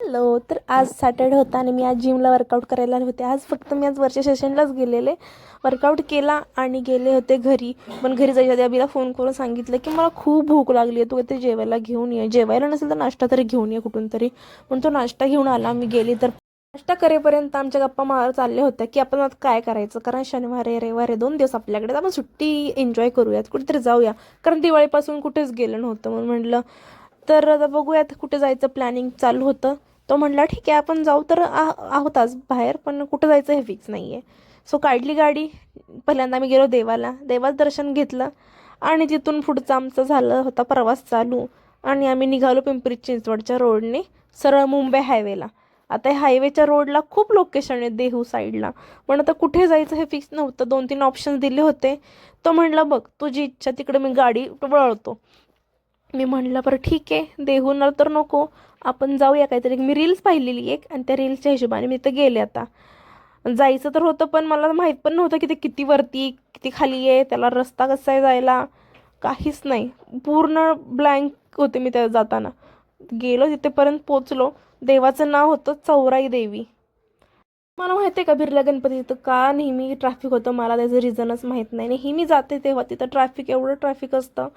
Hello तर आज Saturday होता आणि मी आज जिमला वर्कआउट करायला आले होते. आज फक्त मी आज वरच्या सेशनलाच गेलेले. वर्कआउट केला आणि गेले होते घरी. पण घरी जायच्या आधी अभिला फोन करून सांगितलं की मला खूप भूक लागली आहे. तू ते जेवायला घेऊन ये. जेवायला नसेल तर नाश्ता तरी घेऊन ये कुठून तरी. पण तो नाश्ता घेऊन आला. मी गेली तर नाश्ता करेपर्यंत आमच्या गप्पा मार चालल्या होत्या की आपण आता काय करायचं? कारण शनिवार आहे रविवार आहे दोन दिवस आपल्याकडे. तर आपण सुट्टी एन्जॉय करूयात. कुठेतरी जाऊया. कारण दिवाळीपासून कुठेच गेलं नव्हतं म्हणून म्हटलं तर आता बघूयात कुठे जायचं प्लॅनिंग चालू होतं. तो म्हटला ठीक आहे आपण जाऊ तर आ आहोत आज बाहेर पण कुठं जायचं हे फिक्स नाही आहे सो काढली गाडी. पहिल्यांदा आम्ही गेलो देवाला. देवाचं दर्शन घेतलं आणि तिथून पुढचं आमचं झालं होता प्रवास चालू. आणि आम्ही निघालो पिंपरी चिंचवडच्या रोडने सरळ मुंबई हायवेला. आता या हायवेच्या रोडला खूप लोकेशन आहेत देहू साईडला. पण आता कुठे जायचं हे फिक्स नव्हतं. दोन तीन ऑप्शन्स दिले होते. तो म्हणला बघ तुझी इच्छा तिकडे मी गाडी वळवतो. मी म्हणलं बरं ठीक आहे देहून तर नको आपण जाऊया काहीतरी. मी रील्स पाहिलेली एक आणि त्या रील्सच्या हिशोबाने मी तर गेले आता. जायचं तर होतं पण मला माहीत पण नव्हतं की ते किती वरती किती खाली आहे त्याला रस्ता कसा आहे जायला काहीच नाही. पूर्ण ब्लँक होते मी त्या जाताना. गेलो तिथेपर्यंत पोचलो देवाचं नाव होतं चौराई देवी. मला माहिती आहे का बिर्ला गणपती तिथं का नेहमी ट्रॅफिक होतं? मला त्याचं रिझनच माहीत नाही. नेहमी जाते तेव्हा तिथं ट्रॅफिक एवढं ट्रॅफिक असतं.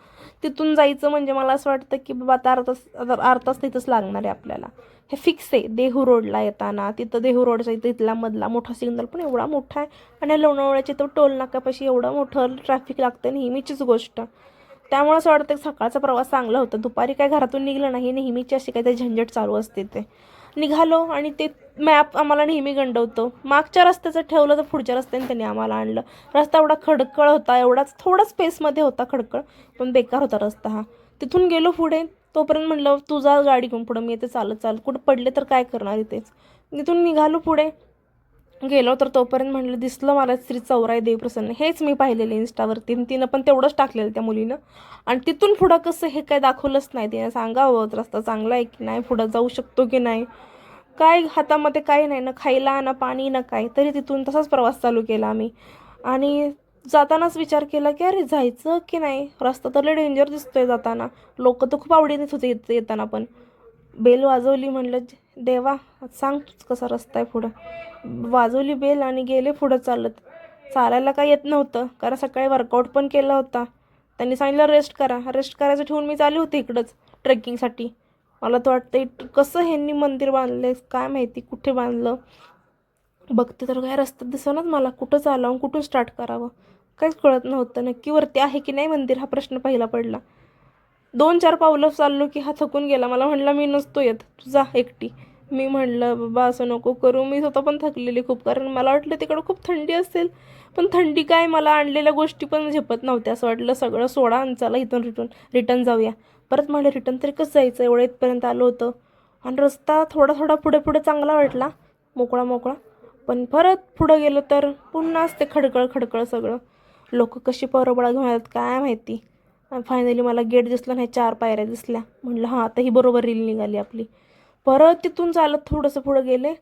तिथून जायचं म्हणजे मला असं वाटतं की बाबा आता अर्धा तास अर्धा तास तिथंच लागणार आहे आपल्याला. हे फिक्स आहे. देहू रोडला येताना तिथं देहू रोडचा इथं इथला मधला मोठा सिग्नल पण एवढा मोठा आहे. आणि लोणावळ्याच्या तो टोल नाकापाशी एवढं मोठं ट्रॅफिक लागतं नेहमीचीच गोष्ट. त्यामुळे असं वाटतं सकाळचा प्रवास चांगला होता. दुपारी काय घरातून निघलं नाही. नेहमीची अशी काहीतरी झंझट चालू असते ते निघालो आणि ते मॅप आम्हाला नेहमी गंडवतो. मागच्या रस्त्याचं ठेवलं तर पुढच्या रस्त्याने त्यांनी आम्हाला आणलं. रस्ता एवढा खडकळ होता एवढाच थोडा स्पेसमध्ये होता खडकळ पण बेकार होता रस्ता हा. तिथून गेलो पुढे तोपर्यंत म्हणलं तुझा गाडी घेऊन पुढं मी येते चालत चालत कुठं पडले तर काय करणार इथेच? तिथून निघालो पुढे गेलो तर तोपर्यंत म्हणलं दिसलं मला श्री चौराई देवप्रसन्न हेच मी पाहिलेलं इन्स्टावरती आणि तिनं पण तेवढंच टाकलेलं त्या मुलीनं. आणि तिथून पुढं कसं हे काय दाखवलंच नाही. तिने सांगावं रस्ता चांगला आहे की नाही? पुढं जाऊ शकतो की नाही? काय हातामध्ये काही नाही. ना खायला ना पाणी ना काय. तरी तिथून तसाच प्रवास चालू केला आम्ही. आणि जातानाच विचार केला की अरे जायचं की नाही? रस्ता तर लय डेंजर दिसतोय जाताना. लोक तर खूप आवडीनेच होते येताना पण. बेल वाजवली म्हणलं देवा सांग तूच कसा रस्ता आहे पुढं. वाजवली बेल आणि गेले पुढं चालत. चालायला काय येत नव्हतं कारण सकाळी वर्कआउट पण केला होता. त्यांनी सांगितलं रेस्ट करा. रेस्ट करायचं ठेवून मी चालू होते इकडंच ट्रेकिंगसाठी मला तर वाटतं कसं ह्यांनी मंदिर बांधलं काय माहिती कुठे बांधलं. बघते तर काय रस्त्यात दिसणार मला कुठं चालावं कुठून स्टार्ट करावं. काहीच कळत नव्हतं नक्की वरती आहे की नाही मंदिर हा प्रश्न पहिला पडला. दोन चार पावलं चाललो की हा थकून गेला. मला म्हणला मी नसतो येत तुझा एकटी. मी म्हणलं बाबा असं नको करू. मी स्वतः पण थकलेली खूप कारण मला वाटलं तिकडं खूप थंडी असेल. पण थंडी काय मला आणलेल्या गोष्टी पण झेपत नव्हत्या. असं वाटलं सगळं सोडा आणि चला इथून रिटर्न रिटर्न जाऊया. परत म्हणलं रिटर्न तरी कसं जायचं? एवढं इथपर्यंत आलो होतं. आणि रस्ता थोडा थोडा पुढे पुढे चांगला वाटला. मोकळा मोकळा. पण परत पुढं गेलं तर पुन्हाच ते खडकळ खडकळ सगळं. लोक कशी परबळा घेऊन येतात काय माहिती. फायनली मला गेट दिसला नाही चार पायऱ्या दिसल्या. म्हणलं हां आता ही बरोबर रील निघाली आपली. परत तिथून चालत थोडंसं पुढं गेले.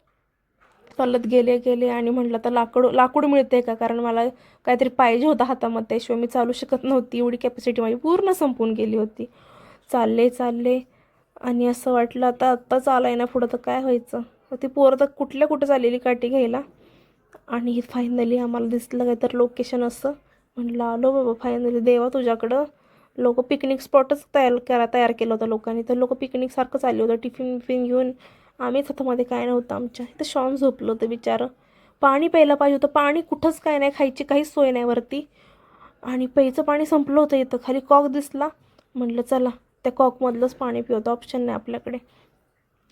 चालत गेले गेले आणि म्हटलं तर लाकूड लाकूड मिळते का? कारण मला काहीतरी पाहिजे होतं हातामध्ये. त्याशिवाय मी चालू शकत नव्हती. एवढी कॅपॅसिटी माझी पूर्ण संपून गेली होती. चालले चालले. आणि असं वाटलं आता आत्ता चालाय ना पुढं तर काय व्हायचं? ती पोरं तर कुठल्या कुठं चाललेली काठी घ्यायला. आणि फायनली आम्हाला दिसलं काय तर लोकेशन असं. म्हणलं आलो बाबा फायनली देवा तुझ्याकडं. लोक पिकनिक स्पॉटच तयार करा तयार केलं होतं लोकांनी. तर लोक पिकनिकसारखं चाललं होतं. टिफिन विफिन घेऊन आम्हीच हातामध्ये काय नव्हतं आमच्या. इथं शॉन झोपलं होतं बिचारं. पाणी प्यायला पाहिजे होतं. पाणी कुठंच काय नाही. खायची काहीच सोय नाही वरती. आणि प्यायचं पाणी संपलं होतं इथं. खाली कॉक दिसला. म्हटलं चला त्या कॉकमधलंच पाणी पिवतं ऑप्शन नाही आपल्याकडे.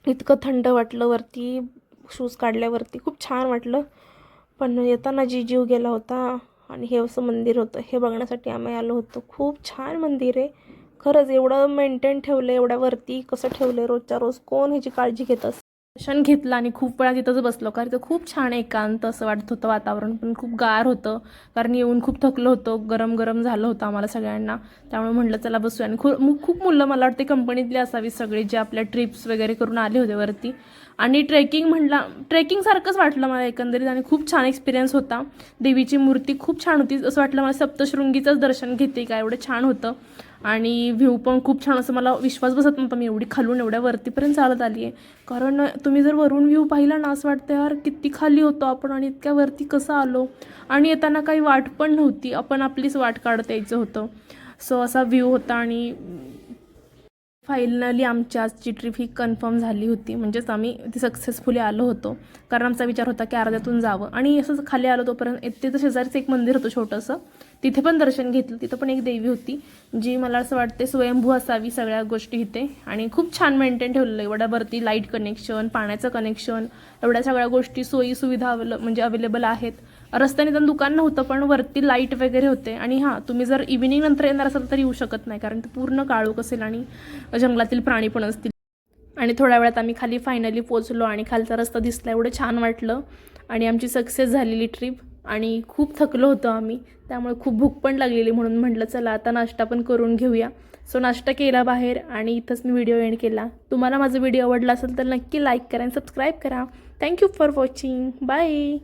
इतकं थंड वाटलं वरती. शूज काढल्यावरती. खूप छान वाटलं. पण येताना जी जीव गेला होता. आणि हे असं मंदिर होतं हे बघण्यासाठी आम्ही आलो होतो. खूप छान मंदिर आहे. खरंच एवढं मेंटेन ठेवलं एवढ्या वरती कसं ठेवलं रोजच्या रोज कोण ह्याची काळजी घेत असं दर्शन घेतलं आणि खूप वेळा तिथंच बसलो. कारण तिथं खूप छान एकांत असं वाटत होतं वातावरण पण खूप गार होतं. कारण येऊन खूप थकलो होतो गरम गरम झालं होतं आम्हाला सगळ्यांना. त्यामुळे म्हटलं चला बसूया. आणि खूप खूप मुलं मला वाटते कंपनीतली असावी सगळी जे आपल्या ट्रिप्स वगैरे करून आले होते वरती. आणि ट्रेकिंग म्हटला ट्रेकिंगसारखंच वाटलं मला एकंदरीत आणि खूप छान एक्सपिरियन्स होता. देवीची मूर्ती खूप छान होती. असं वाटलं मला सप्तशृंगीचंच दर्शन घेते का? एवढं छान होतं. आणि व्ह्यू पण खूप छान. असं मला विश्वास बसत नव्हता. मी एवढी खालून एवढ्या वरतीपर्यंत चालत आली आहे कारण तुम्ही जर वरून व्ह्यू पाहिला ना असं वाटतं यार किती खाली होतो आपण आणि इतक्या वरती कसं आलो? आणि येताना काही वाट पण नव्हती. आपण आपलीच वाट काढत यायचं होतं. सो असा व्ह्यू होता आणि फायनली आमची आजची ट्रिप ही कन्फर्म झाली होती. म्हणजेच आम्ही ती सक्सेसफुली आलो होतो. कारण आमचा विचार होता की अर्ध्यातून जावं. आणि असंच खाली आलो तोपर्यंत तिथं शेजारीच एक मंदिर होतं छोटंसं. तिथे पण दर्शन घेतलं. तिथं पण एक देवी होती जी मला असं वाटते स्वयंभू असावी सगळ्या गोष्टी इथे. आणि खूप छान मेंटेन ठेवलेलं आहे. एवढ्यावरती लाइट कनेक्शन पाण्याचं कनेक्शन एवढ्या सगळ्या गोष्टी सोयी सुविधा अवेल म्हणजे अवेलेबल आहेत. रस्त्याने तर दुकान नव्हतं पण वरती लाइट वगैरे होते. आणि हां तुम्ही जर इव्हिनिंग नंतर येणार असाल तर येऊ शकत नाही कारण ते पूर्ण काळोख असेल आणि जंगलातील प्राणी पण असतील. आणि थोड्या वेळात आम्ही खाली फायनली पोचलो आणि खालचा रस्ता दिसला एवढं छान वाटलं. आणि आमची सक्सेस झालेली ट्रिप आणि खूप थकलो होतो आम्ही त्यामुळे खूप भूक पण लागलेली म्हणून म्हटलं चला आता नाश्ता पण करून घेऊया. सो नाश्ता केला बाहेर आणि इथंच मी व्हिडिओ एंड केला. तुम्हाला माझा व्हिडिओ आवडला असेल तर नक्की लाईक करा आणि सबस्क्राईब करा. Thank you for watching bye